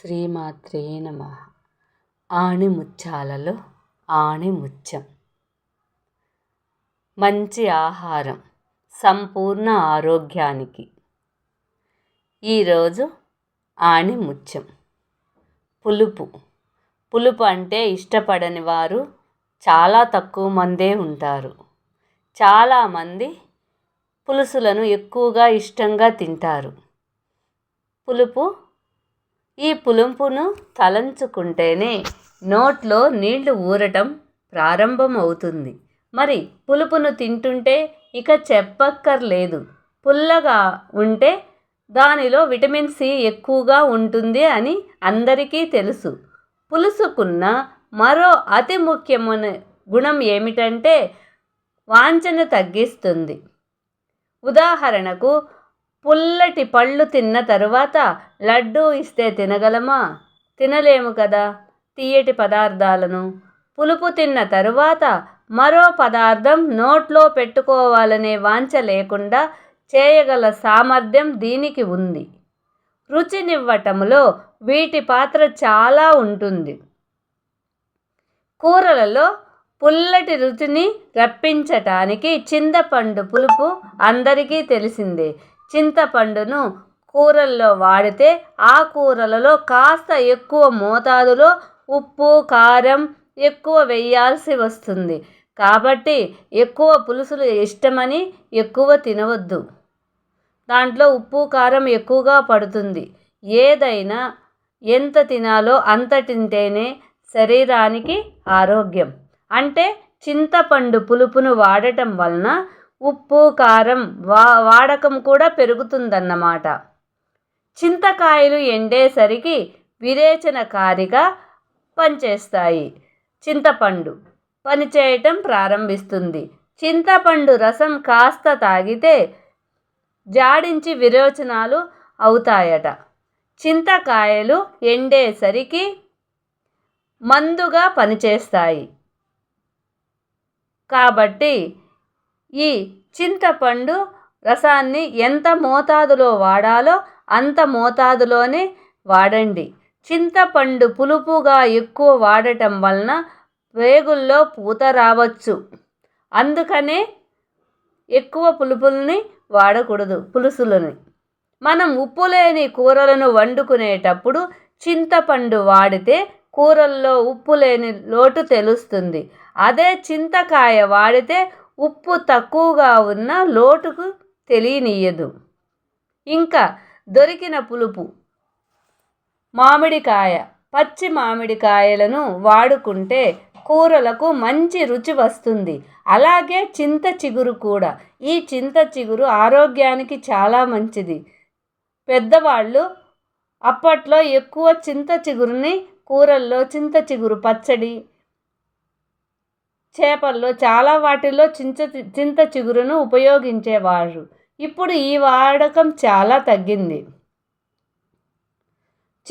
శ్రీమాత్రే నమ. ఆణిముత్యాలలో ఆణిముత్యం. మంచి ఆహారం సంపూర్ణ ఆరోగ్యానికి. ఈరోజు ఆణిముత్యం. పులుపు. పులుపు అంటే ఇష్టపడని వారు చాలా తక్కువ మందే ఉంటారు. చాలామంది పులుసులను ఎక్కువగా ఇష్టంగా తింటారు. పులుపు ఈ పులుపును తలంచుకుంటేనే నోట్లో నీళ్ళు ఊరటం ప్రారంభమవుతుంది. మరి పులుపును తింటుంటే ఇక చెప్పక్కర్లేదు. పుల్లగా ఉంటే దానిలో విటమిన్ సి ఎక్కువగా ఉంటుంది అని అందరికీ తెలుసు. పులుసుకున్న మరో అతి ముఖ్యమైన గుణం ఏమిటంటే వాంఛను తగ్గిస్తుంది. ఉదాహరణకు పుల్లటి పళ్ళు తిన్న తరువాత లడ్డూ ఇస్తే తినగలమా? తినలేము కదా తీయటి పదార్థాలను. పులుపు తిన్న తరువాత మరో పదార్థం నోట్లో పెట్టుకోవాలనే వాంఛ లేకుండా చేయగల సామర్థ్యం దీనికి ఉంది. రుచినివ్వటంలో వీటి పాత్ర చాలా ఉంటుంది. కూరలలో పుల్లటి రుచిని రప్పించటానికి చింతపండు పులుపు అందరికీ తెలిసిందే. చింతపండును కూరల్లో వాడితే ఆ కూరలలో కాస్త ఎక్కువ మోతాదులో ఉప్పు కారం ఎక్కువ వేయాల్సి వస్తుంది. కాబట్టి ఎక్కువ పులుసులు ఇష్టమని ఎక్కువ తినవద్దు. దాంట్లో ఉప్పు కారం ఎక్కువగా పడుతుంది. ఏదైనా ఎంత తినాలో అంత తింటేనే శరీరానికి ఆరోగ్యం. అంటే చింతపండు పులుపును వాడటం వలన ఉప్పు కారం వా వాడకం కూడా పెరుగుతుందన్నమాట. చింతకాయలు ఎండేసరికి విరేచనకారిగా పనిచేస్తాయి. చింతపండు పనిచేయటం ప్రారంభిస్తుంది. చింతపండు రసం కాస్త తాగితే జాడించి విరోచనాలు అవుతాయట. చింతకాయలు ఎండేసరికి మందుగా పనిచేస్తాయి. కాబట్టి ఈ చింతపండు రసాన్ని ఎంత మోతాదులో వాడాలో అంత మోతాదులోనే వాడండి. చింతపండు పులుపుగా ఎక్కువ వాడటం వలన వేగుల్లో పూత రావచ్చు. అందుకనే ఎక్కువ పులుపుల్ని వాడకూడదు పులుసులని. మనం ఉప్పు లేని కూరలను వండుకునేటప్పుడు చింతపండు వాడితే కూరల్లో ఉప్పు లేని లోటు తెలుస్తుంది. అదే చింతకాయ వాడితే ఉప్పు తక్కువగా ఉన్న లోటుకు తెలియనీయదు. ఇంకా దొరికిన పులుపు. మామిడికాయ. పచ్చి మామిడికాయలను వాడుకుంటే కూరలకు మంచి రుచి వస్తుంది. అలాగే చింత చిగురు కూడా. ఈ చింత చిగురు ఆరోగ్యానికి చాలా మంచిది. పెద్దవాళ్ళు అప్పట్లో ఎక్కువ చింత చిగురుని కూరల్లో చింత చిగురు పచ్చడి చేపల్లో చాలా వాటిల్లో చింత చింత చిగురును ఉపయోగించేవారు. ఇప్పుడు ఈ వాడకం చాలా తగ్గింది.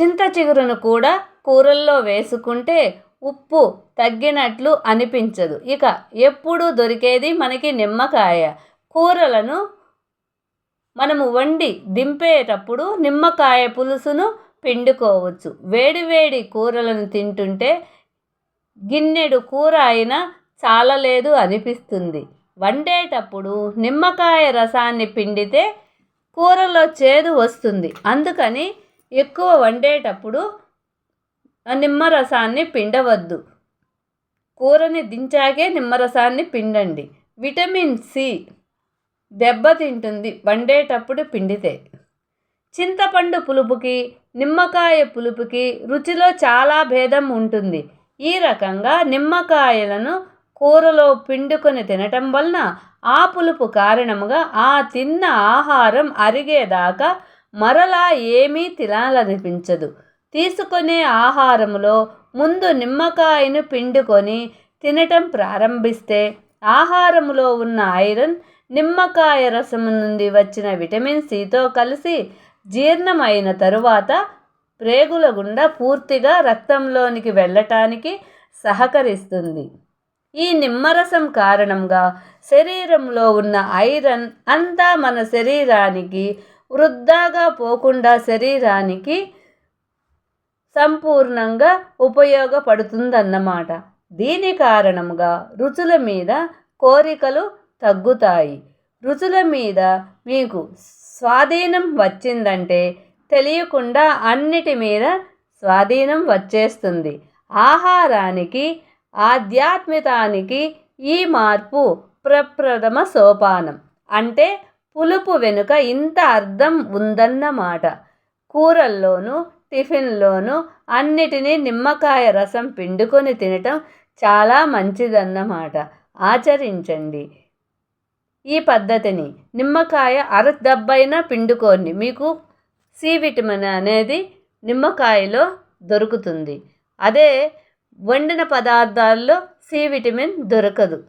చింత చిగురును కూడా కూరల్లో వేసుకుంటే ఉప్పు తగ్గినట్లు అనిపించదు. ఇక ఎప్పుడు దొరికేది మనకి నిమ్మకాయ. కూరలను మనము వండి దింపేటప్పుడు నిమ్మకాయ పులుసును పిండుకోవచ్చు. వేడివేడి కూరలను తింటుంటే గిన్నెడు కూర అయినా చాలలేదు అనిపిస్తుంది. వండేటప్పుడు నిమ్మకాయ రసాన్ని పిండితే కూరలో చేదు వస్తుంది. అందుకని ఎక్కువ వండేటప్పుడు నిమ్మరసాన్ని పిండవద్దు. కూరని దించాకే నిమ్మరసాన్ని పిండండి. విటమిన్ సి దెబ్బతింటుంది వండేటప్పుడు పిండితే. చింతపండు పులుపుకి నిమ్మకాయ పులుపుకి రుచిలో చాలా భేదం ఉంటుంది. ఈ రకంగా నిమ్మకాయలను కూరలో పిండుకొని తినటం వలన ఆ పులుపు కారణముగా ఆ తిన్న ఆహారం అరిగేదాకా మరలా ఏమీ తినాలనిపించదు. తీసుకునే ఆహారంలో ముందు నిమ్మకాయను పిండుకొని తినటం ప్రారంభిస్తే ఆహారంలో ఉన్న ఐరన్ నిమ్మకాయ రసం నుండి వచ్చిన విటమిన్ సితో కలిసి జీర్ణమైన తరువాత ప్రేగుల గుండా పూర్తిగా రక్తంలోనికి వెళ్ళటానికి సహకరిస్తుంది. ఈ నిమ్మరసం కారణంగా శరీరంలో ఉన్న ఐరన్ అంతా మన శరీరానికి వృద్ధాగా పోకుండా శరీరానికి సంపూర్ణంగా ఉపయోగపడుతుందన్నమాట. దీని కారణంగా రుచుల మీద కోరికలు తగ్గుతాయి. రుచుల మీద మీకు స్వాధీనం వచ్చిందంటే తెలియకుండా అన్నిటి మీద స్వాధీనం వచ్చేస్తుంది. ఆహారానికి ఆధ్యాత్మికానికి ఈ మార్పు ప్రప్రథమ సోపానం. అంటే పులుపు వెనుక ఇంత అర్థం ఉందన్నమాట కూరల్లోనూ టిఫిన్లోనూ అన్నిటినీ నిమ్మకాయ రసం పిండుకొని తినటం చాలా మంచిదన్నమాట ఆచరించండి. ఈ పద్ధతిని నిమ్మకాయ అర దబ్బైనా పిండుకోండి. మీకు సి విటమిన్ అనేది నిమ్మకాయలో దొరుకుతుంది. అదే వండిన పదార్థాల్లో సి విటమిన్ దొరకదు.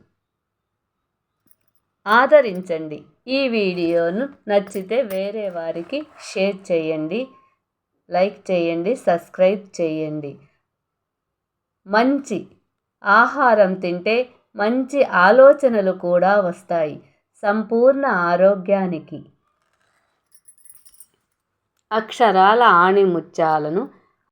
ఆదరించండి. ఈ వీడియోను నచ్చితే వేరే వారికి షేర్ చేయండి లైక్ చేయండి సబ్స్క్రైబ్ చేయండి. మంచి ఆహారం తింటే మంచి ఆలోచనలు కూడా వస్తాయి. సంపూర్ణ ఆరోగ్యానికి. అక్షరాల ఆణిముత్యాలను